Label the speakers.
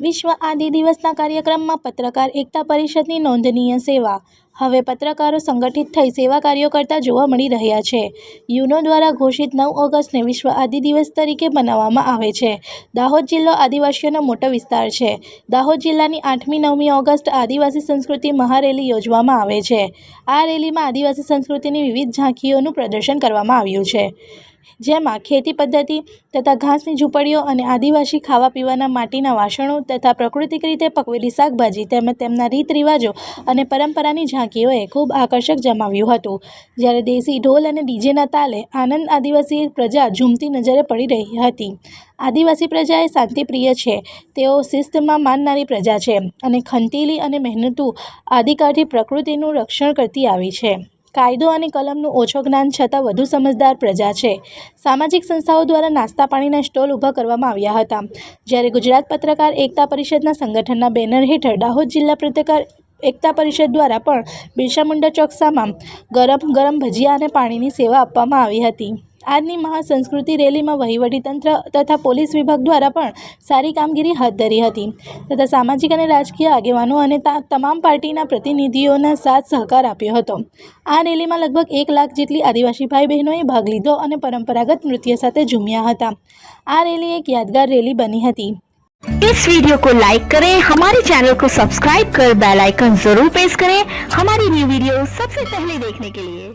Speaker 1: વિશ્વ આદિ દિવસના કાર્યક્રમમાં પત્રકાર એકતા પરિષદની નોંધનીય સેવા. હવે પત્રકારો સંગઠિત થઈ સેવા કાર્યો કરતા જોવા મળી રહ્યા છે. યુનો દ્વારા ઘોષિત નવ ઓગસ્ટને વિશ્વ આદિ દિવસ તરીકે મનાવવામાં આવે છે. દાહોદ જિલ્લો આદિવાસીઓનો મોટો વિસ્તાર છે. દાહોદ જિલ્લાની આઠમી નવમી ઓગસ્ટ આદિવાસી સંસ્કૃતિ મહારેલી યોજવામાં આવે છે. આ રેલીમાં આદિવાસી સંસ્કૃતિની વિવિધ ઝાંખીઓનું પ્રદર્શન કરવામાં આવ્યું છે. જેમાં ખેતી પદ્ધતિ તથા ઘાસની ઝૂંપડીઓ અને આદિવાસી ખાવા પીવાના માટીના વાસણો તથા પ્રાકૃતિક રીતે પકવેલી શાકભાજી તેમજ તેમના રીત રિવાજો અને પરંપરાની ઝાંકીઓએ ખૂબ આકર્ષક જમાવ્યું હતું. જ્યારે દેશી ઢોલ અને ડીજેના તાલે આનંદ આદિવાસી પ્રજા ઝૂમતી નજરે પડી રહી હતી. આદિવાસી પ્રજા એ શાંતિપ્રિય છે. તેઓ શિસ્તમાં માનનારી પ્રજા છે અને ખંતીલી અને મહેનતુ આદિકાળથી પ્રકૃતિનું રક્ષણ કરતી આવી છે. કાયદો અને કલમનું ઓછો જ્ઞાન છતાં વધુ સમજદાર પ્રજા છે. સામાજિક સંસ્થાઓ દ્વારા નાસ્તા પાણીના સ્ટોલ ઊભા કરવામાં આવ્યા હતા. જ્યારે ગુજરાત પત્રકાર એકતા પરિષદના સંગઠનના બેનર હેઠળ દાહોદ જિલ્લા પત્રકાર એકતા પરિષદ દ્વારા પણ બિરસા મુંડા ચોકસામાં ગરમ ગરમ ભજીયા અને પાણીની સેવા આપવામાં આવી હતી. આજની મહાસંસ્કૃતિ રેલીમાં વહીવટીતંત્ર તથા પોલીસ વિભાગ દ્વારા પણ સારી કામગીરી હાથ ધરી હતી તથા સામાજિક અને રાજકીય આગેવાનો અને તા- તમામ પાર્ટીના પ્રતિનિધિઓના સાથ સહકાર આપ્યો હતો આ રેલીમાં લગભગ એક લાખ જેટલી આદિવાસી ભાઈ બહેનોએ ભાગ લીધો અને પરંપરાગત નૃત્ય સાથે ઝૂમ્યા હતા આ રેલી એક યાદગાર રેલી બની હતી
Speaker 2: इस वीडियो को लाइक करें हमारे चैनल को सब्सक्राइब कर बेल आइकन जरूर प्रेस करें हमारी न्यू वीडियो सबसे पहले देखने के लिए